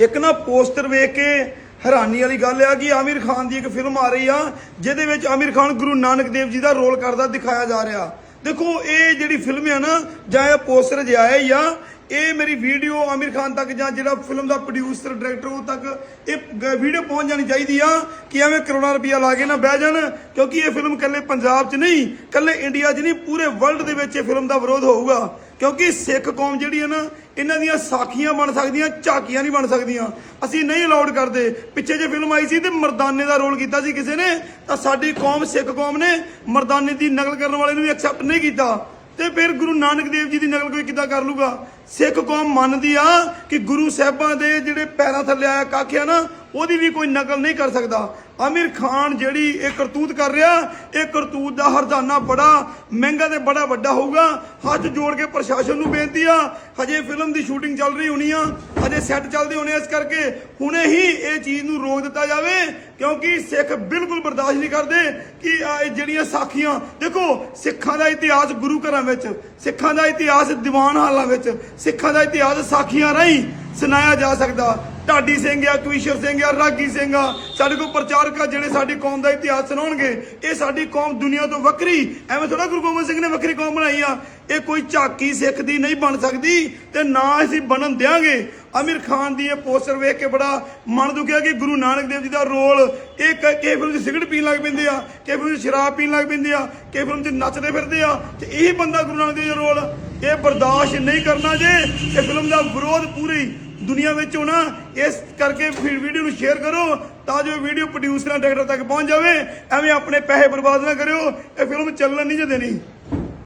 ਇੱਕ ਨਾ ਪੋਸਟਰ ਵੇਖ ਕੇ ਹੈਰਾਨੀ ਵਾਲੀ ਗੱਲ ਆ ਕਿ ਆਮਿਰ ਖਾਨ ਦੀ ਇੱਕ ਫਿਲਮ ਆ ਰਹੀ ਆ, ਜਿਹਦੇ ਵਿੱਚ ਆਮਿਰ ਖਾਨ ਗੁਰੂ ਨਾਨਕ ਦੇਵ ਜੀ ਦਾ ਰੋਲ ਕਰਦਾ ਦਿਖਾਇਆ ਜਾ ਰਿਹਾ। ਦੇਖੋ, ਇਹ ਜਿਹੜੀ ਫਿਲਮ ਆ ਨਾ, ਜਾਂ ਇਹ ਪੋਸਟਰ ਜਿਹਾ ਹੈ ਹੀ ਆ ਇਹ ਮੇਰੀ ਵੀਡੀਓ ਆਮਿਰ ਖਾਨ ਤੱਕ ਜਾਂ ਜਿਹੜਾ ਫਿਲਮ ਦਾ ਪ੍ਰੋਡਿਊਸਰ ਡਾਇਰੈਕਟਰ ਉਹ ਤੱਕ ਇਹ ਵੀਡੀਓ ਪਹੁੰਚ ਜਾਣੀ ਚਾਹੀਦੀ ਆ ਕਿ ਐਵੇਂ ਕਰੋਨਾ ਰੁਪਿਆ ਲਾ ਕੇ ਨਾ ਬਹਿ ਜਾਣ, ਕਿਉਂਕਿ ਇਹ ਫਿਲਮ ਕੱਲੇ ਪੰਜਾਬ 'ਚ ਨਹੀਂ ਕੱਲੇ ਇੰਡੀਆ 'ਚ ਨਹੀਂ, ਪੂਰੇ ਵਰਲਡ ਦੇ ਵਿੱਚ ਇਹ ਫਿਲਮ ਦਾ ਵਿਰੋਧ ਹੋਊਗਾ। ਕਿਉਂਕਿ ਸਿੱਖ ਕੌਮ ਜਿਹੜੀ ਹੈ ਨਾ, ਇਹਨਾਂ ਦੀਆਂ ਸਾਖੀਆਂ ਬਣ ਸਕਦੀਆਂ, ਝਾਕੀਆਂ ਨਹੀਂ ਬਣ ਸਕਦੀਆਂ। ਅਸੀਂ ਨਹੀਂ ਅਲਾਉਡ ਕਰਦੇ। ਪਿੱਛੇ ਜੇ ਫਿਲਮ ਆਈ ਸੀ ਤੇ ਮਰਦਾਨੇ ਦਾ ਰੋਲ ਕੀਤਾ ਸੀ ਕਿਸੇ ਨੇ, ਤਾਂ ਸਾਡੀ ਕੌਮ ਸਿੱਖ ਕੌਮ ਨੇ ਮਰਦਾਨੇ ਦੀ ਨਕਲ ਕਰਨ ਵਾਲੇ ਨੂੰ ਵੀ ਐਕਸੈਪਟ ਨਹੀਂ ਕੀਤਾ। ਤੇ ਫਿਰ ਗੁਰੂ ਨਾਨਕ ਦੇਵ ਜੀ ਦੀ ਨਕਲ ਕੋਈ ਕਿੱਦਾਂ ਕਰ ਲੂਗਾ? ਸਿੱਖ ਕੌਮ ਮੰਨਦੀ ਆ ਕਿ ਗੁਰੂ ਸਾਹਿਬਾਂ ਦੇ ਜਿਹੜੇ ਪੈਰਾਂ ਥੱਲੇ ਆਇਆ ਕੱਖ ਆ ਨਾ, ਉਹਦੀ ਵੀ ਕੋਈ ਨਕਲ ਨਹੀਂ ਕਰ ਸਕਦਾ। ਆਮਿਰ ਖਾਨ ਜਿਹੜੀ ਇਹ ਕਰਤੂਤ ਕਰ ਰਿਹਾ, ਇਹ ਕਰਤੂਤ ਦਾ ਹਰਜਾਨਾ ਬੜਾ ਮਹਿੰਗਾ ਤੇ ਬੜਾ ਵੱਡਾ ਹੋਊਗਾ। ਹੱਥ ਜੋੜ ਕੇ ਪ੍ਰਸ਼ਾਸਨ ਨੂੰ ਬੇਨਤੀ ਆ, ਹਜੇ ਫਿਲਮ ਦੀ ਸ਼ੂਟਿੰਗ ਚੱਲ ਰਹੀ ਹੋਣੀ ਆ, ਹਜੇ ਸੈੱਟ ਚੱਲਦੇ ਹੋਣੇ ਇਸ ਕਰਕੇ। ਹੁਣੇ ਹੀ ਇਹ ਚੀਜ਼ ਨੂੰ ਰੋਕ ਦਿੱਤਾ ਜਾਵੇ, ਕਿਉਂਕਿ ਸਿੱਖ ਬਿਲਕੁਲ ਬਰਦਾਸ਼ਤ ਨਹੀਂ ਕਰਦੇ ਕਿ ਇਹ ਜਿਹੜੀਆਂ ਸਾਖੀਆਂ, ਦੇਖੋ, ਸਿੱਖਾਂ ਦਾ ਇਤਿਹਾਸ ਗੁਰੂ ਘਰਾਂ ਵਿੱਚ, ਸਿੱਖਾਂ ਦਾ ਇਤਿਹਾਸ ਦੀਵਾਨ ਹਾਲਾਂ ਵਿੱਚ, ਸਿੱਖਾਂ ਦਾ ਇਤਿਹਾਸ ਸਾਖੀਆਂ ਰਾਹੀਂ ਸੁਣਾਇਆ ਜਾ ਸਕਦਾ। ਢਾਡੀ ਸਿੰਘ ਆ ਕਵੀਸ਼ਰ ਸਿੰਘ ਆ, ਰਾਗੀ ਸਿੰਘ ਆ, ਸਾਡੇ ਕੋਲ ਪ੍ਰਚਾਰਕ ਆ ਜਿਹੜੇ ਸਾਡੀ ਕੌਮ ਦਾ ਇਤਿਹਾਸ ਸੁਣਾਉਣਗੇ। ਇਹ ਸਾਡੀ ਕੌਮ ਦੁਨੀਆ ਤੋਂ ਵੱਖਰੀ, ਐਵੇਂ ਥੋੜਾ ਗੁਰੂ ਗੋਬਿੰਦ ਸਿੰਘ ਨੇ ਵੱਖਰੀ ਕੌਮ ਬਣਾਈ ਆ। ਇਹ ਕੋਈ ਝਾਕੀ ਸਿੱਖ ਦੀ ਨਹੀਂ ਬਣ ਸਕਦੀ ਤੇ ਨਾ ਅਸੀਂ ਬਣਨ ਦਿਆਂਗੇ। ਆਮਿਰ ਖਾਨ ਦੀ ਇਹ ਪੋਸਟਰ ਵੇਖ ਕੇ ਬੜਾ ਮਨ ਦੁਖਿਆ ਕਿ ਗੁਰੂ ਨਾਨਕ ਦੇਵ ਜੀ ਦਾ ਰੋਲ, ਇਹ ਕ- ਫਿਲਮ 'ਚ ਸਿਗਰਟ ਪੀਣ ਲੱਗ ਪੈਂਦੇ ਆ, ਕਿਸੇ ਫਿਲਮ 'ਚ ਸ਼ਰਾਬ ਪੀਣ ਲੱਗ ਪੈਂਦੇ ਆ, ਕਿਸੇ ਫਿਲਮ 'ਚ ਨੱਚਦੇ ਫਿਰਦੇ ਆ, ਤੇ ਇਹੀ ਬੰਦਾ ਗੁਰੂ ਨਾਨਕ ਦੇਵ ਜੀ ਦਾ ਰੋਲ ਇਹ ਬਰਦਾਸ਼ਤ ਨਹੀਂ ਕਰਨਾ ਜੇ। ਇਹ ਫਿਲਮ ਦਾ ਵਿਰੋਧ ਪੂਰੀ ਦੁਨੀਆ ਵਿੱਚ ਹੋਣਾ। ਇਸ ਕਰਕੇ ਫਿਰ ਵੀਡੀਓ ਨੂੰ ਸ਼ੇਅਰ ਕਰੋ ਤਾਂ ਜੋ ਵੀਡੀਓ ਪ੍ਰੋਡਿਊਸਰਾਂ ਡਾਇਰੈਕਟਰ ਤੱਕ ਪਹੁੰਚ ਜਾਵੇ। ਐਵੇਂ ਆਪਣੇ ਪੈਸੇ ਬਰਬਾਦ ਨਾ ਕਰਿਓ। ਇਹ ਫਿਲਮ ਚੱਲਣ ਨਹੀਂ ਜੇ ਦੇਣੀ।